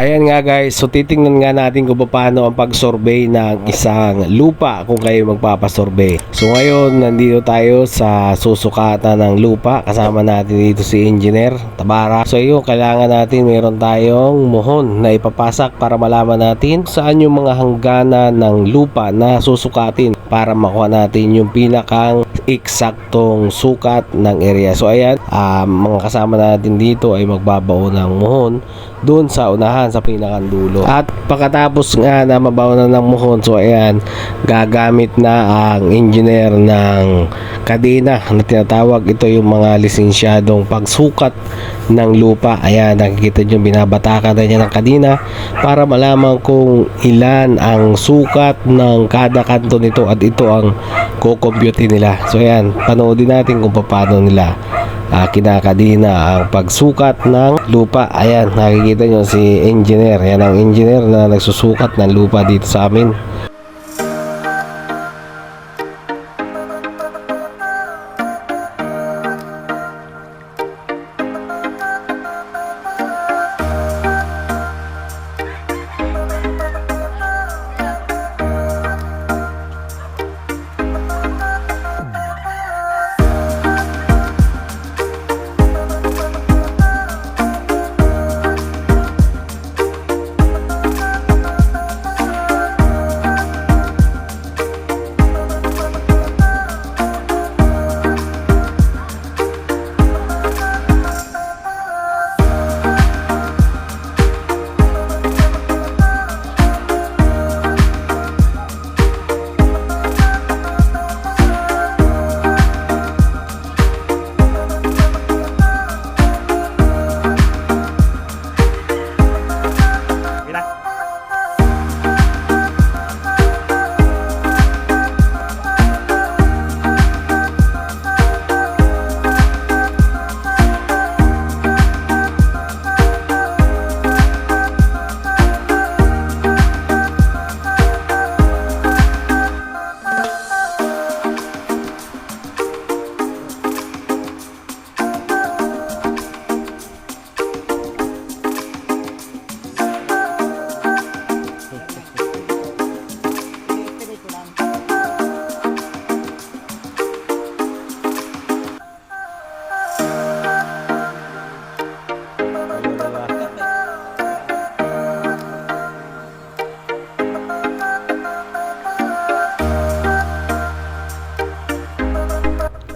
Ayan nga guys, so titingnan nga natin kung paano ang pag-survey ng isang lupa kung kayo magpapasurvey. So ngayon, nandito tayo sa susukatan ng lupa. Kasama natin dito si Engineer Tabara. So yun, kailangan natin meron tayong muhon na ipapasak para malaman natin saan yung mga hangganan ng lupa na susukatin para makuha natin yung pinakang eksaktong sukat ng area. So ayan, ah, mga kasama natin dito ay magbabao ng muhon doon sa unahan sa pinakandulo. At pagkatapos nga na mabaw na ng muhon, so ayan, gagamit na ang engineer ng kadena na tinatawag. Ito yung mga lisensyadong pagsukat ng lupa. Ayan, nakikita nyo, binabatakan na niya ng kadena para malaman kung ilan ang sukat ng kada kanto nito at ito ang kukompute nila. So ayan, panoodin natin kung paano nila ah, kinakadina ang pagsukat ng lupa. Ayan, nakikita nyo si engineer. Yan ang engineer na nagsusukat ng lupa dito sa amin.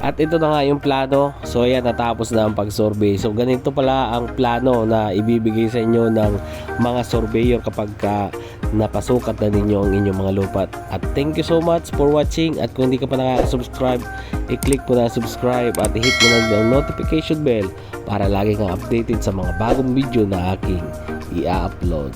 At ito na nga yung plano. So ayan, natapos na ang pag-survey. So ganito pala ang plano na ibibigay sa inyo ng mga surveyor kapag ka napasukat na ninyo ang inyong mga lupat. At thank you so much for watching. At kung hindi ka pa nakaka-subscribe, i-click mo na subscribe at i-hit mo na ang notification bell para lagi kang updated sa mga bagong video na aking i-upload.